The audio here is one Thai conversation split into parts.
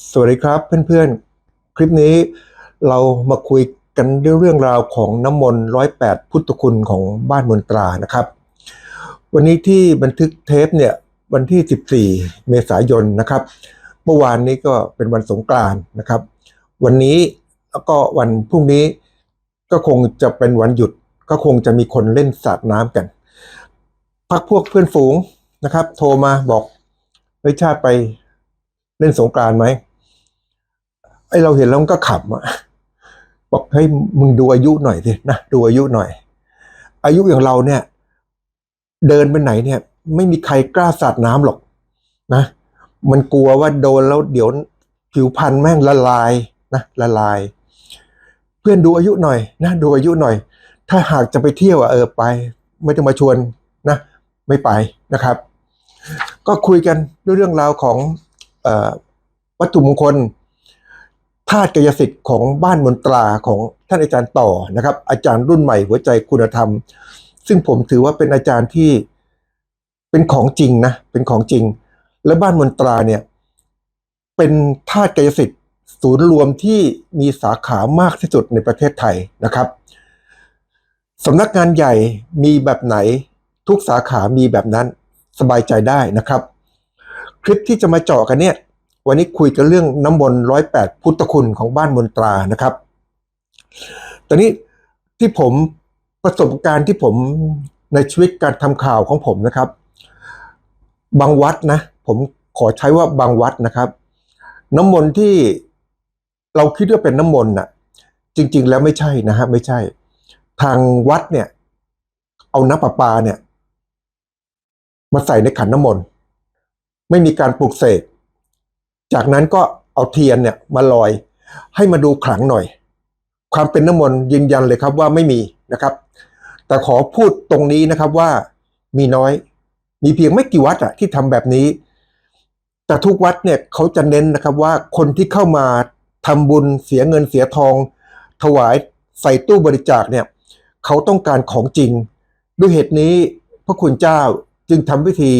สวัสดีครับเพื่อนๆ คลิปนี้เรามาคุยกันด้วยเรื่องราวของน้ำมนต์ร้อยแปดพุทธคุณของบ้านมนตรานะครับ วันนี้ที่บันทึกเทปเนี่ยวันที่ 14 เมษายนนะครับ เมื่อวานนี้ก็เป็นวันสงกรานต์นะครับ วันนี้แล้วก็วันพรุ่งนี้ก็คงจะเป็นวันหยุด ก็คงจะมีคนเล่นสาดน้ำกันพักพวกเพื่อนฝูงนะครับ โทรมาบอกเฮ้ยชาติไป เล่นสงกรานต์ไหมไอเราเห็นแล้วมันก็ขำอะบอกเฮ้ยมึงดูอายุหน่อยสินะดูอายุหน่อย อายุอย่างเราเนี่ย เดินไปไหนเนี่ย ไม่มีใครกล้าสาดน้ำหรอก นะ มันกลัวว่าโดนแล้วเดี๋ยวผิวพรรณแม่งละลายนะละลาย เพื่อนดูอายุหน่อย นะดูอายุหน่อย ถ้าหากจะไปเที่ยวอะเออไป ไม่ต้องมาชวนนะ ไม่ไปนะครับ ก็คุยกันด้วยเรื่องราวของ วัตถุมงคลธาตุกายสิทธิ์ของบ้านมนตราของท่านอาจารย์ต่อนะครับ อาจารย์รุ่นใหม่หัวใจคุณธรรม ซึ่งผมถือว่าเป็นอาจารย์ที่เป็นของจริงนะเป็นของจริง และบ้านมนตราเนี่ยเป็นธาตุกายสิทธิ์ศูนย์รวมที่มีสาขามากที่สุดในประเทศไทยนะครับสำนักงานใหญ่มีแบบไหนทุกสาขามีแบบนั้นสบายใจได้นะครับ คลิปที่จะมาเจาะกันเนี่ยวันนี้คุยกันเรื่องน้ำมนต์ร้อยแปดพุทธคุณของบ้านมนตรานะครับ ตอนนี้ที่ผมประสบการณ์ที่ผมในชีวิตการทำข่าวของผมนะครับ บางวัดนะ ผมขอใช้ว่าบางวัดนะครับ น้ำมนต์ที่เราคิดว่าเป็นน้ำมนต์น่ะ จริง ๆ แล้วไม่ใช่นะฮะไม่ใช่ ทางวัดเนี่ย เอาน้ำประปาเนี่ย มาใส่ในขันน้ำมนต์ ไม่มีการปลุกเสกจากนั้นก็เอาเทียนเนี่ยมาลอย ให้มาดูขลังหน่อย ความเป็นน้ำมนต์ยืนยันเลยครับว่าไม่มีนะครับ แต่ขอพูดตรงนี้นะครับว่ามีน้อย มีเพียงไม่กี่วัดอะที่ทำแบบนี้ แต่ทุกวัดเนี่ยเขาจะเน้นนะครับว่าคนที่เข้ามาทำบุญเสียเงินเสียทอง ถวายใส่ตู้บริจาคเนี่ยเขาต้องการของจริง ด้วยเหตุนี้พระคุณเจ้าจึงทำพิธี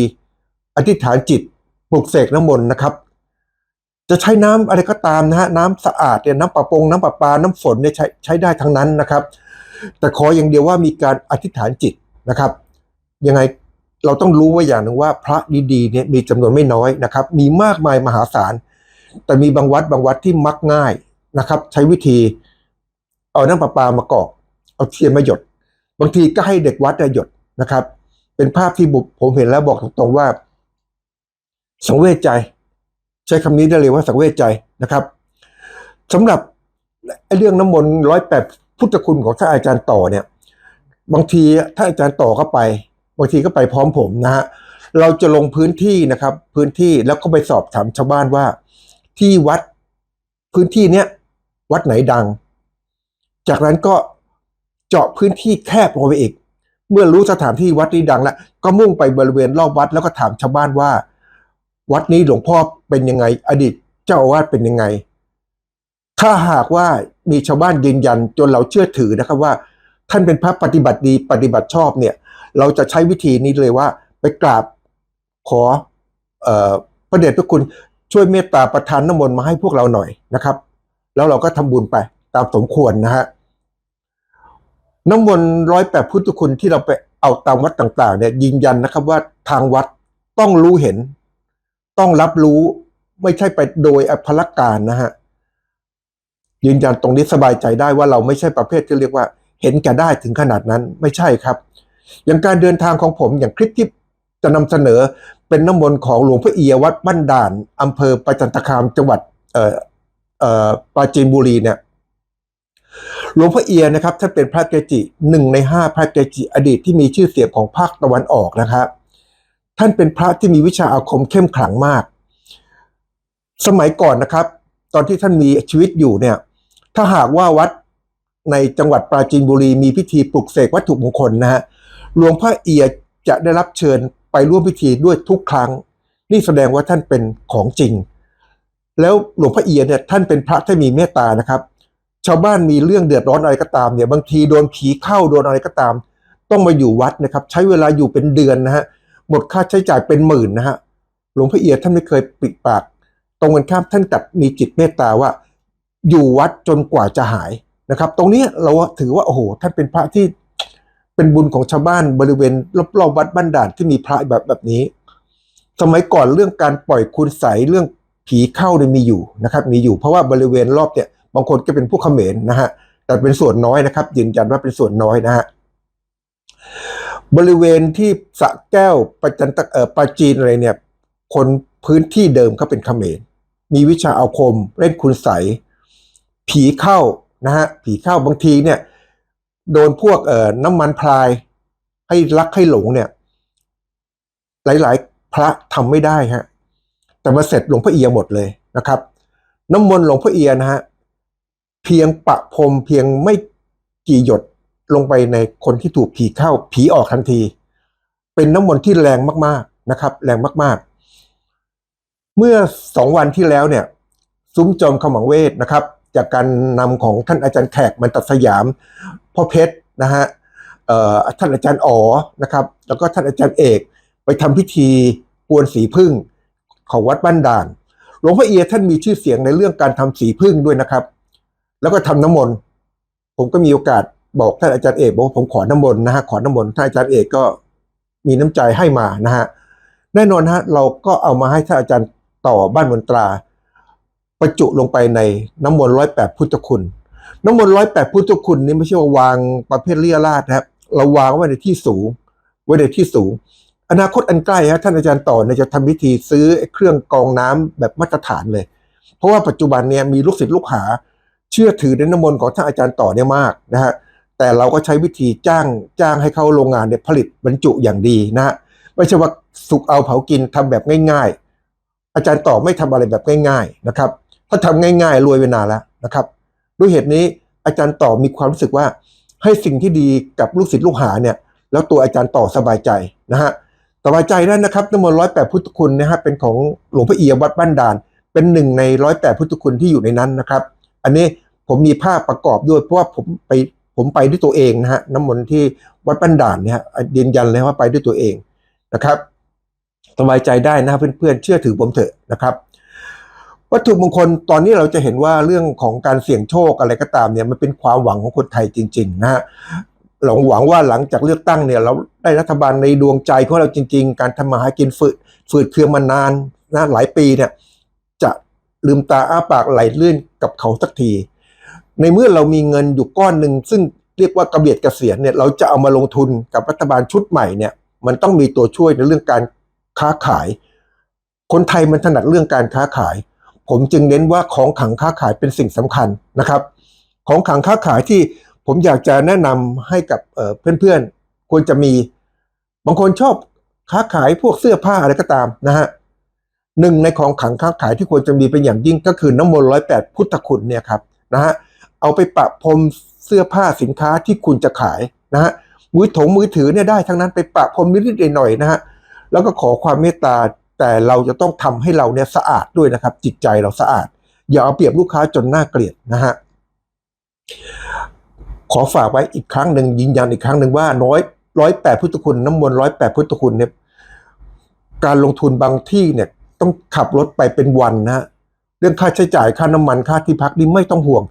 อธิษฐานจิต ปลุกเสกน้ำมนต์นะครับ จะใช้น้ำอะไรก็ตามนะฮะน้ำสะอาดเนี่ยน้ำประปง น้ำประปา น้ำฝนเนี่ยใช้ใช้ได้ทั้งนั้นนะครับ แต่ขออย่างเดียวว่ามีการอธิษฐานจิตนะครับ ยังไงเราต้องรู้ไว่าอย่างหนึ่งว่าพระดีๆเนี่ยมีจำนวนไม่น้อยนะครับ มีมากมายมหาศาล แต่มีบางวัดบางวัดที่มักง่ายนะครับ ใช้วิธีเอาน้ำประปามากอกเอาเทียนมาหยด บางทีก็ให้เด็กวัดเนี่ยหยดนะครับ เป็นภาพที่ผมเห็นแล้วบอกตรงๆว่า สังเวชใจ ใช้คำนี้ได้เลยว่าสังเวชใจนะครับสำหรับไอ้เรื่องน้ำมนต์ร้อยแปดพุทธคุณของท่านอาจารย์ต่อเนี่ย บางทีถ้านอาจารย์ต่อเข้าไป บางทีก็ไปพร้อมผมนะฮะเราจะลงพื้นที่นะครับ พื้นที่แล้วก็ไปสอบถามชาวบ้านว่า ที่วัดพื้นที่เนี้ยวัดไหนดัง จากนั้นก็เจาะพื้นที่แคบลงไปอีก เมื่อรู้สถานที่วัดนี้ดังแล้วก็มุ่งไปบริเวณรอบวัดแล้วก็ถามชาวบ้านว่า วัดนี้หลวงพ่อเป็นยังไง อดีตเจ้าอาวาสเป็นยังไง ถ้าหากว่ามีชาวบ้านยืนยันจนเราเชื่อถือนะครับว่า ท่านเป็นพระปฏิบัติดีปฏิบัติชอบเนี่ย เราจะใช้วิธีนี้เลยว่า ไปกราบขอออพระเดชพระคุณช่วยเมตตาประทานน้ำมนต์มาให้พวกเราหน่อยนะครับ แล้วเราก็ทำบุญไปตามสมควรนะฮะน้ำมนต์ร้อยแปดพุทธคุณที่เราไปเอาตามวัดต่างๆเนี่ยยืนยันนะครับว่าทางวัดต้องรู้เห็น ต้องรับรู้ไม่ใช่ไปโดยอภรการนะฮะยืนยันตรงนี้สบายใจได้ว่าเราไม่ใช่ประเภทที่เรียกว่า เห็นแก่ได้ถึงขนาดนั้นไม่ใช่ครับ อย่างการเดินทางของผมอย่างคลิปที่จะนำเสนอเป็นน้ำมนต์ของหลวงพ่อเอียวัดบ้านด่านอำเภอประจันตคามจังหวัดเอ่อเอ่อปราจีนบุรีเนี่ยหลวงพ่อเอียนะครับท่านเป็นพระเกจิหนึ่งในห้าพระเกจิอดีตที่มีชื่อเสียงของภาคตะวันออกนะครับ ท่านเป็นพระที่มีวิชาอาคมเข้มขลังมาก สมัยก่อนนะครับ ตอนที่ท่านมีชีวิตอยู่เนี่ย ถ้าหากว่าวัดในจังหวัดปราจีนบุรีมีพิธีปลุกเสกวัตถุมงคลนะฮะหลวงพ่อเอียจะได้รับเชิญไปร่วมพิธีด้วยทุกครั้ง นี่แสดงว่าท่านเป็นของจริง แล้วหลวงพ่อเอียเนี่ยท่านเป็นพระที่มีเมตตานะครับ ชาวบ้านมีเรื่องเดือดร้อนอะไรก็ตามเนี่ยบางทีโดนผีเข้าโดนอะไรก็ตาม ต้องมาอยู่วัดนะครับ ใช้เวลาอยู่เป็นเดือนนะฮะ หมดค่าใช้จ่ายเป็นหมื่นนะฮะหลวงพ่อเอียท่านไม่เคยปิดปาก ตรงกันข้ามท่านกลับมีจิตเมตตาว่า อยู่วัดจนกว่าจะหายนะครับ ตรงนี้เราถือว่าโอ้โหท่านเป็นพระที่เป็นบุญของชาวบ้านบริเวณรอบๆวัดบ้านด่านที่มีพระแบบแบบนี้ สมัยก่อนเรื่องการปล่อยคุณใสเรื่องผีเข้าเนี่ยมีอยู่นะครับ มีอยู่เพราะว่าบริเวณรอบเนี่ยบางคนก็เป็นผู้เขมรนะฮะแต่เป็นส่วนน้อยนะครับยืนยันว่าเป็นส่วนน้อยนะฮะ บริเวณที่สะแก้วประจันตเอ่อปราจีนอะไรเนี่ย คนพื้นที่เดิมเขาเป็นเขมร มีวิชาอาคมเล่นคุณใสผีเข้านะฮะผีเข้าบางทีเนี่ย โดนพวกเอ่อน้ำมันพราย ให้รักให้หลงเนี่ย หลาย ๆ พระทำไม่ได้ฮะแต่มาเสร็จหลวงพ่อเอียหมดเลยนะครับ น้ำมนต์หลวงพ่อเอียนะฮะเพียงปะพรมเพียงไม่กี่หยด ลงไปในคนที่ถูกผีเข้าผีออกทันที เป็นน้ำมนต์ที่แรงมากๆนะครับ แรงมากๆ เมื่อสองวันที่แล้วเนี่ยซุ้มจอมขมังเวทนะครับ จากการนำของท่านอาจารย์แขกมันตัดสยามพ่อเพชรนะฮะเอ่อท่านอาจารย์อ๋อนะครับ แล้วก็ท่านอาจารย์เอกไปทำพิธีกวนสีพึ่งของวัดบ้านด่านหลวงพ่อเอียท่านมีชื่อเสียงในเรื่องการทำสีพึ่งด้วยนะครับ แล้วก็ทำน้ำมนต์ผมก็มีโอกาส บอกท่านอาจารย์เอกบอกว่าผมขอน้ำมนต์นะฮะขอน้ำมนต์ท่านอาจารย์เอกก็มีน้ำใจให้มานะฮะแน่นอนฮะเราก็เอามาให้ท่านอาจารย์ต่อบ้านมนตราประจุลงไปในน้ำมนต์ร้อยแปดพุทธคุณ น้ำมนต์ร้อยแปดพุทธคุณนี่ไม่ใช่ว่าวางประเภทเลี่ยราดนะครับเราวางไว้ในที่สูง ไว้ในที่สูง อนาคตอันใกล้ฮะท่านอาจารย์ต่อเนี่ยจะทำพิธีซื้อเครื่องกองน้ำแบบมาตรฐานเลย เพราะว่าปัจจุบันเนี่ยมีลูกศิษย์ลูกหา เชื่อถือในน้ำมนต์ของท่านอาจารย์ต่อเนี่ยมากนะฮะ แต่เราก็ใช้วิธีจ้างจ้างให้เข้าโรงงานเนี่ยผลิตบรรจุอย่างดีนะฮะไม่ใช่ว่าสุกเอาเผากินทำแบบง่าย ๆ อาจารย์ต่อไม่ทำอะไรแบบง่าย ๆนะครับ ถ้าทำง่าย ๆ รวยไปนานแล้วนะครับ ด้วยเหตุนี้อาจารย์ต่อมีความรู้สึกว่าให้สิ่งที่ดีกับลูกศิษย์ลูกหาเนี่ย แล้วตัวอาจารย์ต่อสบายใจนะฮะสบายใจนั่นนะครับน้ำมนต์ร้อยแปดพุทธคุณนะฮะเป็นของหลวงพ่อเอียวัดบ้านด่าน เป็นหนึ่งในร้อยแปดพุทธคุณที่อยู่ในนั้นนะครับ อันนี้ผมมีภาพประกอบด้วยเพราะว่าผมไป ผมไปด้วยตัวเองนะฮะน้ำมนต์ที่วัดบ้นด่านเนี่ยยืนยันเลยว่าไปด้วยตัวเองนะครับสบายใจได้นะครับเพื่อนๆเชื่อถือผมเถอะนะครับ วัตถุมงคลตอนนี้เราจะเห็นว่าเรื่องของการเสี่ยงโชคอะไรก็ตามเนี่ยมันเป็นความหวังของคนไทยจริงๆนะฮะเราหวังว่าหลังจากเลือกตั้งเนี่ยเราได้รัฐบาลในดวงใจของเราจริง ๆ การทำมาหากินฝืดฝืดเคืองมานานนะหลายปีเนี่ยจะลืมตาอ้าปากไหลลื่นกับเขาสักที ในเมื่อเรามีเงินอยู่ก้อนหนึ่งซึ่งเรียกว่ากระเบียดกระเกษียณเนี่ยเราจะเอามาลงทุนกับรัฐบาลชุดใหม่เนี่ยมันต้องมีตัวช่วยในเรื่องการค้าขาย คนไทยมันถนัดเรื่องการค้าขาย ผมจึงเน้นว่าของขังค้าขายเป็นสิ่งสำคัญนะครับ ของขังค้าขายที่ผมอยากจะแนะนำให้กับเเพื่อนๆ ควรจะมีบางคนชอบค้าขายพวกเสื้อผ้าอะไรก็ตามนะฮะหนึ่งในของขังค้าขายที่ควรจะมีเป็นอย่างยิ่งก็คือน้ำมนต์ร้อยแปดพุทธคุณเนี่ยครับนะฮะ เอาไปปะพรมเสื้อผ้าสินค้าที่คุณจะขายนะฮะมือถงมือถือเนี่ยได้ทั้งนั้นไปปะพรมนิดๆหน่อยๆนะฮะแล้วก็ขอความเมตตาแต่เราจะต้องทำให้เราเนี่ยสะอาดด้วยนะครับ จิตใจเราสะอาด อย่าเอาเปรียบลูกค้าจนน่าเกลียดนะฮะขอฝากไว้อีกครั้งหนึ่งยืนยันอีกครั้งหนึ่งว่าน้อยร้อยแปดพุทธคุณน้ำมนต์ร้อยแปดพุทธคุณเนี่ยการลงทุนบางที่เนี่ยต้องขับรถไปเป็นวันนะฮะเรื่องค่าใช้จ่ายค่าน้ำมันค่าที่พักนี่ไม่ต้องห่วง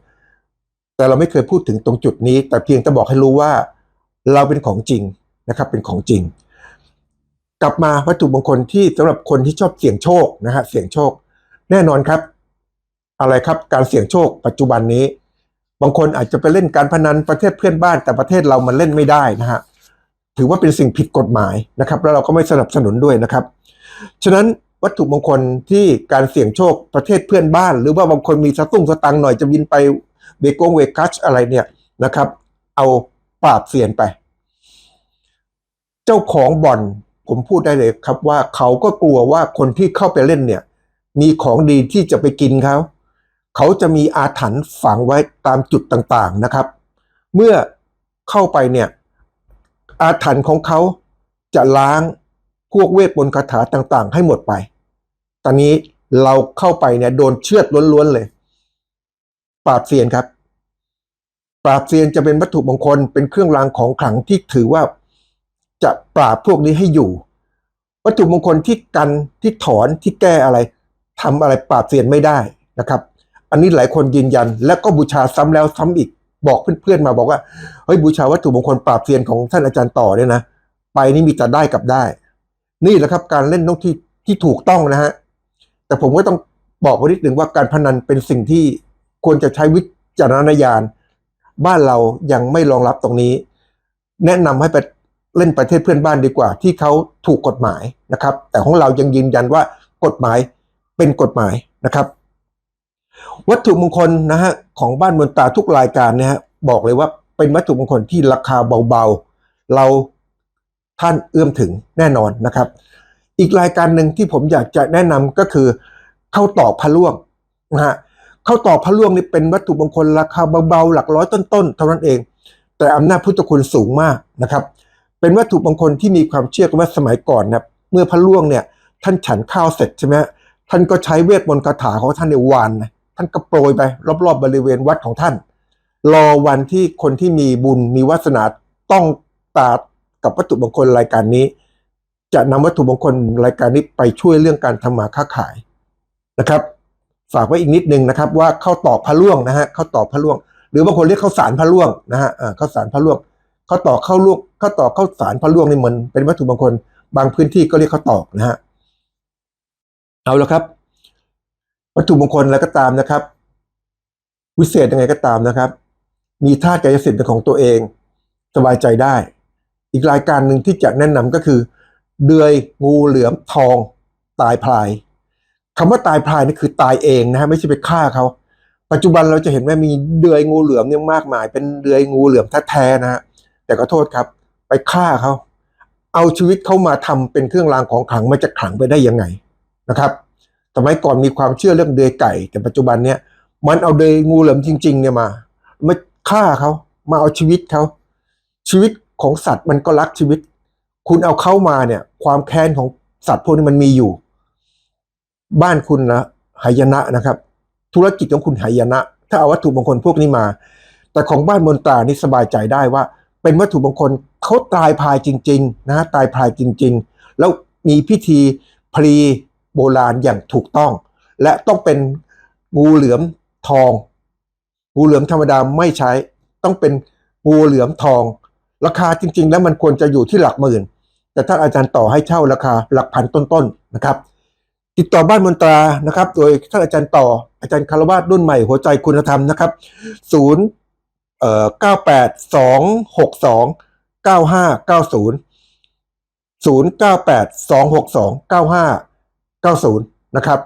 แต่เราไม่เคยพูดถึงตรงจุดนี้ แต่เพียงจะบอกให้รู้ว่า เราเป็นของจริงนะครับ เป็นของจริง กลับมาวัตถุมงคลที่สำหรับคนที่ชอบเสี่ยงโชคนะฮะเสี่ยงโชค แน่นอนครับ อะไรครับการเสี่ยงโชค ปัจจุบันนี้ บางคนอาจจะไปเล่นการพนันประเทศเพื่อนบ้านแต่ประเทศเรามันเล่นไม่ได้นะฮะถือว่าเป็นสิ่งผิดกฎหมายนะครับ แล้วเราก็ไม่สนับสนุนด้วยนะครับ ฉะนั้นวัตถุมงคลที่การเสี่ยงโชคประเทศเพื่อนบ้าน หรือว่าบางคนมีสตุ้งสตังหน่อยจะบินไป เบกงเวกัสอะไรเนี่ยนะครับ เอาปราบเสียนไป เจ้าของบ่อนผมพูดได้เลยครับว่าเขาก็กลัวว่าคนที่เข้าไปเล่นเนี่ย มีของดีที่จะไปกินเขาเขาจะมีอาถรรพ์ฝังไว้ตามจุดต่างๆนะครับ เมื่อเข้าไปเนี่ย อาถรรพ์ของเขาจะล้างพวกเวทมนต์คาถาต่างๆ ให้หมดไป ตอนนี้เราเข้าไปเนี่ยโดนเชือดล้วนๆเลย ปราบเซียนครับ ปราบเซียนจะเป็นวัตถุมงคลเป็นเครื่องรางของขลังที่ถือว่าจะปราบพวกนี้ให้อยู่ วัตถุมงคลที่กันที่ถอนที่แก้อะไรทำอะไรปราบเซียนไม่ได้นะครับ อันนี้หลายคนยืนยัน และก็บูชาซ้ำแล้วซ้ำอีกบอกเพื่อนๆมาบอกว่าเฮ้ยบูชาวัตถุมงคลปราบเซียนของท่านอาจารย์ต่อเนี่ยนะไปนี่มีแต่ได้กับได้ นี่แหละครับการเล่นต้องที่ที่ถูกต้องนะฮะแต่ผมก็ต้องบอกไว้นิดหนึ่งว่าการพนันเป็นสิ่งที่ ควรจะใช้วิจารณญาณ บ้านเรายังไม่รองรับตรงนี้ แนะนำให้ไปเล่นประเทศเพื่อนบ้านดีกว่า ที่เขาถูกกฎหมายนะครับ แต่ของเรายังยืนยันว่ากฎหมายเป็นกฎหมายนะครับ วัตถุมงคลนะฮะของบ้านเมืองตาทุกรายการเนี่ยฮะบอกเลยว่าเป็นวัตถุมงคลที่ราคาเบาๆ เราท่านเอื้อมถึงแน่นอนนะครับ อีกรายการหนึ่งที่ผมอยากจะแนะนำก็คือเข้าต่อกพระล่วงนะฮะ เข้าต่อพระล่วงนี่เป็นวัตถุมงคลราคาเบาๆหลักร้อยต้นๆเท่านั้นเอง แต่อำนาจพุทธคุณสูงมากนะครับ เป็นวัตถุมงคลที่มีความเชื่อกันว่าสมัยก่อนนะเมื่อพระล่วงเนี่ยท่านฉันข้าวเสร็จใช่ไหมท่านก็ใช้เวทมนต์คาถาของท่านในวานนะท่านก็โปรยไป รอบๆบริเวณวัดของท่าน รอวันที่คนที่มีบุญมีวาสนาต้องตากับวัตถุมงคลรายการนี้ จะนำวัตถุมงคลรายการนี้ไปช่วยเรื่องการทำมาค้าขายนะครับ ฝากไว้อีกนิดนึงนะครับ ว่าเข้าตอกพระล่วงนะฮะเข้าตอกพระล่วง หรือบางคนเรียกข้าวสารพระล่วงนะฮะข้าวสารพระล่วงข้าวตอกข้าวลวงข้าวตอกข้าวสารพระล่วงนี่เหมือนเป็นวัตถุมงคลบางพื้นที่ก็เรียกข้าวตอกนะฮะเอาละครับ วัตถุมงคลอะไรก็ตามนะครับ วิเศษยังไงก็ตามนะครับ มีธาตุกายสิทธิ์เป็นของตัวเอง สบายใจได้ อีกรายการหนึ่งที่จะแนะนำก็คือ เดือยงูเหลือมทองตายพลาย คำว่าตายพลายนี่คือตายเองนะฮะไม่ใช่ไปฆ่าเขาปัจจุบันเราจะเห็นว่ามีเดือยงูเหลือมเนี่ยมากมาย เป็นเดือยงูเหลือมแท้ๆนะฮะแต่ก็โทษครับ ไปฆ่าเขาเอาชีวิตเขามาทำเป็นเครื่องรางของขลังมันจะขลังไปได้ยังไงนะครับสมัยก่อนมีความเชื่อเรื่องเดือยไก่ แต่ปัจจุบันเนี่ยมันเอาเดือยงูเหลือมจริง ๆ เนี่ยมามาฆ่าเขามาเอาชีวิตเขาชีวิตของสัตว์มันก็รักชีวิต คุณเอาเข้ามาเนี่ย ความแค้นของสัตว์พวกนี้มันมีอยู่ บ้านคุณนะหายนะนะครับ ธุรกิจของคุณหายนะ ถ้าเอาวัตถุมงคลพวกนี้มา แต่ของบ้านมนตรานี่สบายใจได้ว่า เป็นวัตถุมงคลเขาตายพายจริง ๆ นะ ตายพายจริง ๆ แล้วมีพิธีพลีโบราณอย่างถูกต้อง และต้องเป็นงูเหลือมทอง งูเหลือมธรรมดาไม่ใช้ ต้องเป็นงูเหลือมทอง ราคาจริง ๆ แล้วมันควรจะอยู่ที่หลักหมื่น แต่ถ้าอาจารย์ต่อให้เช่าราคาหลักพันต้นๆนะครับ ติดต่อบ้านมนตรานะครับ โดยท่านอาจารย์ต่ออาจารย์คารวาสรุ่นใหม่หัวใจคุณธรรมนะครับศูนย์เอ่อเก้าแปดสองหกสองเก้าห้าเก้าศูนย์ศูนย์เก้าแปดสองหกสองเก้าห้าเก้าศูนย์นะครับ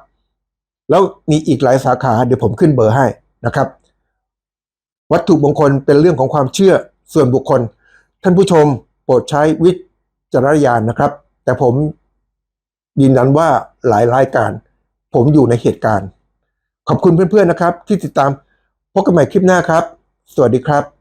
แล้วมีอีกหลายสาขาเดี๋ยวผมขึ้นเบอร์ให้นะครับ วัตถุมงคลเป็นเรื่องของความเชื่อส่วนบุคคล ท่านผู้ชมโปรดใช้วิจารณญาณนะครับ แต่ผม ยืนยันว่าหลายรายการ ผมอยู่ในเหตุการณ์ ขอบคุณเพื่อนๆนะครับ ที่ติดตามพบกันใหม่คลิปหน้าครับ สวัสดีครับ